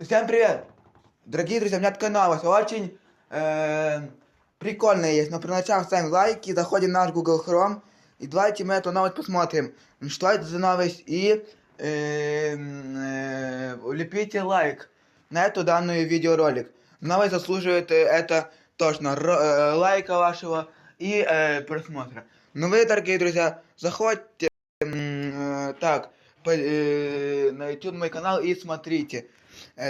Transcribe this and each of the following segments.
Всем привет! Дорогие друзья, у меня такая новость. Очень э, прикольная есть. Но при начале ставим лайки, заходим в наш Google Chrome. И давайте мы эту новость посмотрим. Что это за новость? И э, э, лепите лайк на эту данную видеоролик. Новость заслуживает э, это точно ро- э, лайка вашего и э, просмотра. Ну вы, дорогие друзья, заходите м, э, так по- э, на YouTube мой канал и смотрите э,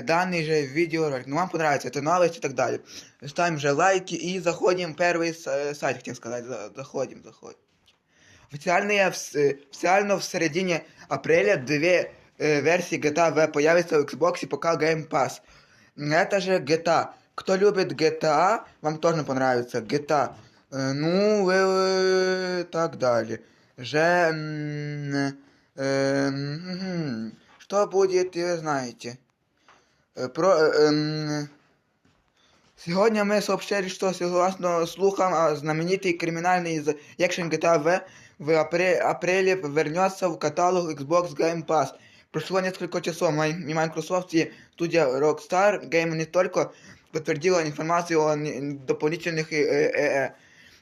данный же видеоролик. Ну, вам понравится эта новость и так далее. Ставим же лайки и заходим в первый с- э, сайт, хотел сказать. За- Заходим, заходим. Официально в, с- э, официально в середине апреля две э, версии GTA V появятся в Xbox и пока Game Pass. Это же GTA. Кто любит GTA, вам тоже понравится. GTA. Э, ну, вы, э, так далее. Же... м, э, м, Что будет, вы знаете. Э, Про, э, эм, Сегодня мы сообщили, что согласно слухам, а, знаменитый криминальный из экшен GTA V в апре- апреле вернется в каталог Xbox Game Pass. Прошло несколько часов, Май- и Microsoft и студия Rockstar Game не только подтвердила информацию о не- дополнительных э, э, э,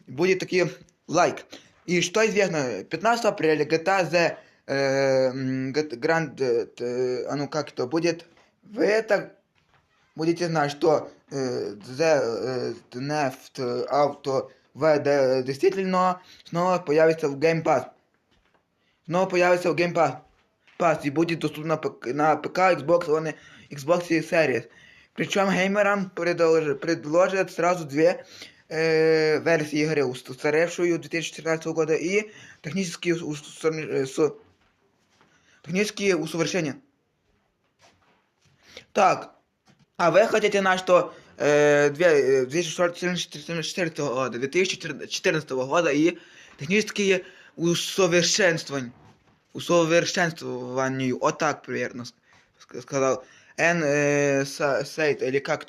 будет такие лайк. И что известно, 15 апреля GTA Z э, м, Г- Grand, э, т- а ну как это будет, вы это будете знать, что э, The э, Neft Auto V де- действительно снова появится в Game Pass. Снова появится в Game Pass. Pass и будет доступно п- на ПК, Xbox One, Xbox Series. Причем геймерам предлож- предложат сразу две э, версии игры, устаревшую 2014 года и технические, ус- э, с- технические усовершенствования. Так, а вы хотите на что э, две- э, 2014 года, 2014 года и технические усовершенствования, усовершенствованию, вот так примерно ск- сказал Н э, Са- Сейт, или как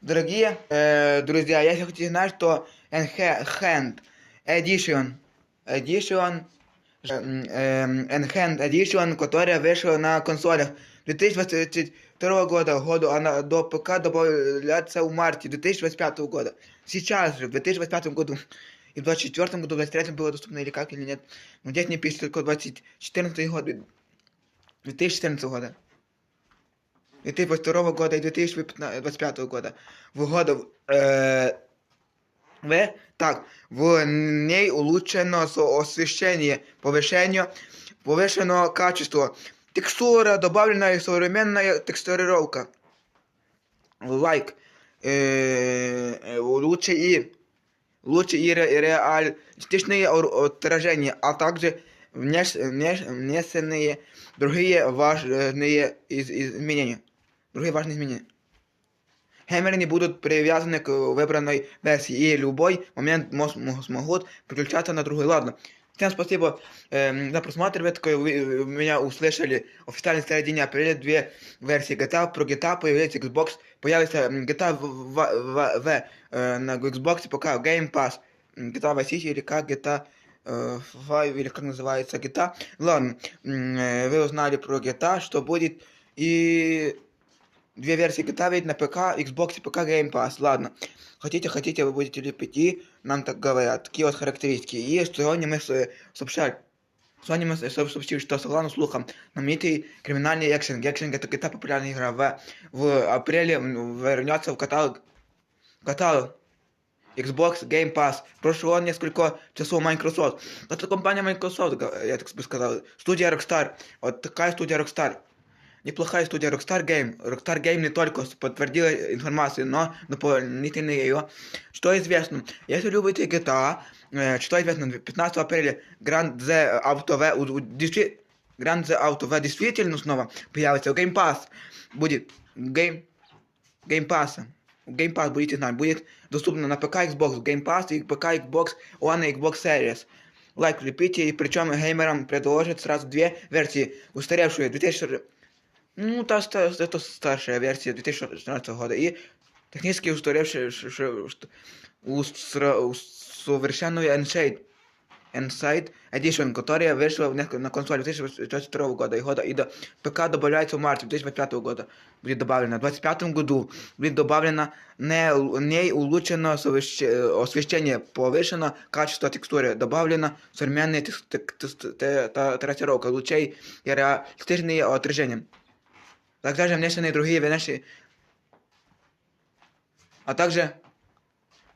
Дорогие э, друзья, если хотите знать, что Enhanced Edition, Edition, э, м, Enhanced Edition, которая вышла на консолях 2022 года, году, она до ПК добавляется в марте 2025 года. Сейчас же, в 2025 году и в 2024 году, в 2023 было доступно или как, или нет. Но здесь не пишет только 2014 год, 2014 года. 2022 года и 2025 года. В году э, в, так, в ней улучшено со- освещение, повышение, повышено качество, текстура, добавлена современная текстурировка, лайк, э, э, лучше и лучше и ре- реалистичные ор- отражения, а также внеш, внеш, внесенные другие важные из- изменения. Другие важные изменения. Геймеры не будут привязаны к выбранной версии и в любой момент мос- мо- смогут переключаться на другой. Ладно. Всем спасибо эм, за просмотр. Вы такой, вы, э, меня услышали. Официально в середине апреля две версии GTA. Про GTA появится Xbox. Появится м, GTA в, в- в- в, э, на Xbox пока Game Pass. М, GTA Vice City или как GTA э, Five или как называется GTA. Ладно. М, э, Вы узнали про GTA, что будет. И две версии GTA выйдет на ПК, Xbox и ПК Game Pass. Ладно. Хотите, хотите, вы будете лепить, и нам так говорят. Такие вот характеристики. И сегодня мы с- сообщали, сегодня мы со- сообщили, что согласно слухам, знаменитый криминальный экшен, экшен это GTA популярная игра, в, в апреле вернется в каталог, каталог Xbox Game Pass. Прошло несколько часов Microsoft. Это компания Microsoft, я так бы сказал. Студия Rockstar. Вот такая студия Rockstar. Неплохая студия Rockstar Game. Rockstar Game не только подтвердила информацию, но дополнительно ее. Что известно? Если любите GTA, э, что известно, 15 апреля Grand The Auto V, Grand The Auto V действительно снова появится в Game Pass. Будет Game, Game Pass. Game Pass будете знать, будет доступно на ПК, Xbox, Game Pass и ПК, Xbox One и Xbox Series. Лайк лепите, и причем геймерам предложат сразу две версии. Устаревшую 2000... Ну, та, ста- это старшая версия 2016 года. И технически устаревшая ш- ш- ш- усра- усовершенную Enshade. Inside Edition, которая вышла в несколько- на консоли 2022 года и, года, и до ПК добавляется в марте 2025 года. Будет добавлено. В 2025 году будет добавлено не, в ней улучшено совещ- освещение, повышено качество текстуры, добавлено современная текст- тек- текст- те- та- трассировка лучей и реалистичные отражения. Также внесены другие внешние а также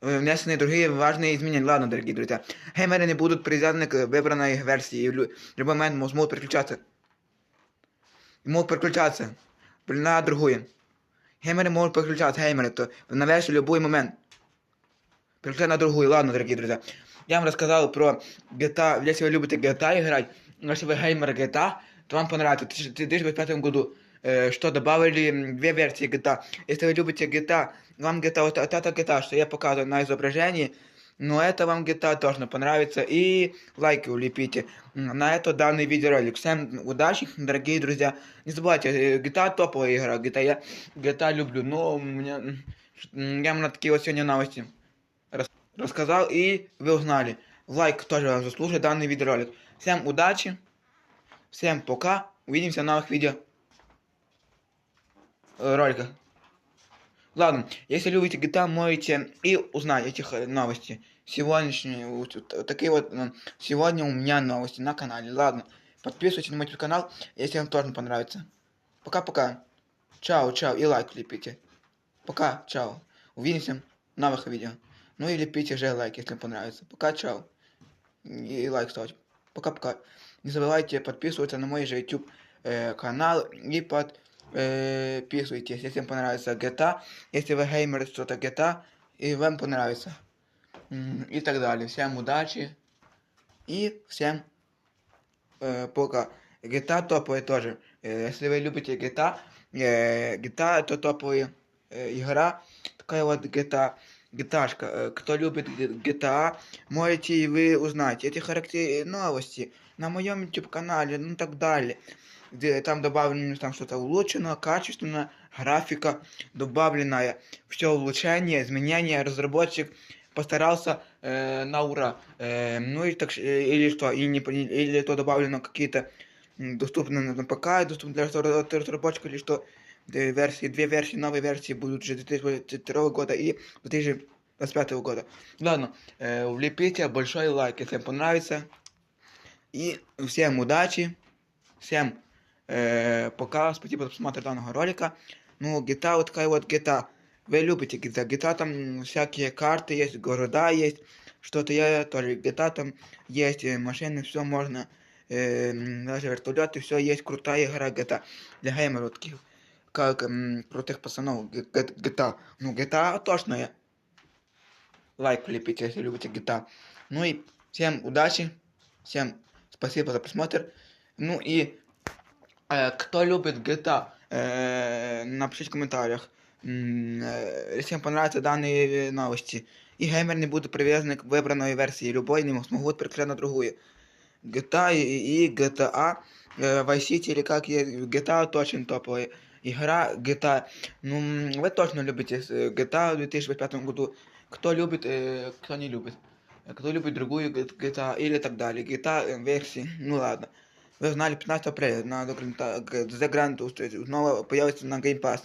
э, внесены другие важные изменения. Ладно, дорогие друзья. Геймеры не будут привязаны к выбранной версии. и В лю- в любой момент мож- могут переключаться. И могут переключаться на другую. Геймеры могут переключаться, геймеры, то на версию в любой момент. Переключать на другую. Ладно, дорогие друзья. Я вам рассказал про GTA. Если вы любите GTA играть, если вы геймер GTA, то вам понравится. В 2025 году э, что добавили две версии GTA. Если вы любите GTA, вам GTA, вот, это GTA, что я показываю на изображении, но это вам GTA точно понравится. И лайки улепите на это данный видеоролик. Всем удачи, дорогие друзья. Не забывайте, э, GTA топовая игра. GTA я GTA люблю, но у меня, я вам на такие вот сегодня новости рас- рассказал и вы узнали. Лайк тоже заслуживает данный видеоролик. Всем удачи, всем пока, увидимся в новых видео э, роликах. Ладно, если любите GTA, можете и узнать этих э, новости. Сегодняшние, вот, вот такие вот, э, сегодня у меня новости на канале. Ладно, подписывайтесь на мой канал, если вам тоже понравится. Пока-пока. Чао, чао, и лайк лепите. Пока, чао. Увидимся в новых видео. Ну и лепите же лайк, если понравится. Пока, чао. И лайк ставьте. Пока-пока. Не забывайте подписываться на мой же YouTube э, канал и подписывайтесь, если вам понравится GTA. Если вы геймер, что-то GTA, и вам понравится. М, И так далее. Всем удачи. И всем э, пока. GTA топовый тоже. Э, если вы любите GTA, э, GTA это топовая э, игра. Такая вот GTA. GTA-шка. Э, Кто любит GTA, можете и вы узнать эти характеры новости на моем YouTube канале, ну и так далее. Где там добавлено там что-то улучшено, качественно, графика добавленная, все улучшение, изменения, разработчик постарался э, на ура. Э, ну и так ш- э, или что, и не, пони- или то добавлено какие-то м, доступны на ПК, доступны для разра- разработчика, или что э, версии, две версии, новые версии будут уже 2022 года и 2025 года. Ладно, э, влепите большой лайк, если вам понравится. И всем удачи, всем э, пока, спасибо за просмотр данного ролика. Ну, GTA вот такая вот GTA. Вы любите GTA. GTA там всякие карты есть, города есть, что-то я тоже. GTA там есть машины, все можно. э, даже вертолеты, все есть. Крутая игра GTA. Для геймеров таких, как м, крутых пацанов. Г- г- GTA. Ну, GTA точно. Лайк лепите, если любите GTA. Ну и всем удачи, всем спасибо за просмотр. Ну и э, кто любит GTA, э, напишите в комментариях, м, э, если вам понравятся данные новости. И геймер не будет привязан к выбранной версии, любой не смогут переключать на другую. GTA и, и GTA, э, Vice City или как есть, GTA точно топовая. Игра GTA, ну м, вы точно любите э, GTA в 2025 году. Кто любит, э, кто не любит. Э, Кто любит другую г- GTA или так далее. GTA э, версии, ну ладно. Вы знали 15 апреля на The Grand- Г- The Grand Auto снова появится на Game Pass.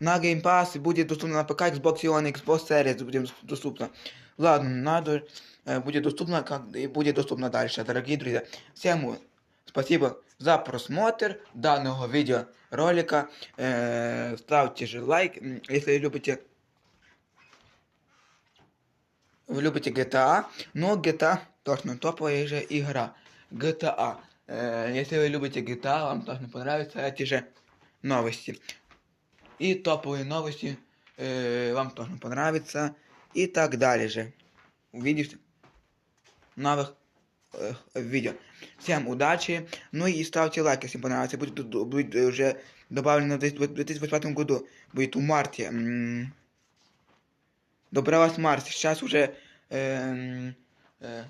На Game Pass будет доступно на ПК, Xbox One, Xbox Series будет доступно. Ладно, надо, э, будет доступно, как и будет доступно дальше, дорогие друзья. Всем спасибо за просмотр данного видеоролика. Э, ставьте же лайк, м, если любите вы любите GTA, но GTA точно топовая же игра. GTA. Э, если вы любите GTA, вам точно понравятся эти же новости. И топовые новости э, вам тоже понравятся. И так далее же. Увидите в новых э, видео. Всем удачи. Ну и ставьте лайк, если понравится. Будет, будет уже добавлено в 2025 году. Будет в марте. Добралась март. Сейчас уже эм, э,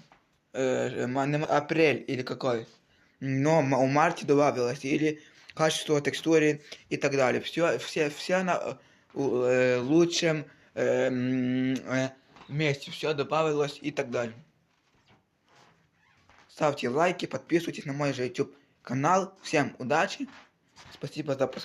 э, м- апрель или какой. Но в марте добавилось. Или качество текстуры и так далее. Все, все, все на э, у- э, лучшем э, э, месте. Все добавилось и так далее. ставьте лайки, подписывайтесь на мой же YouTube канал. Всем удачи. Спасибо за просмотр.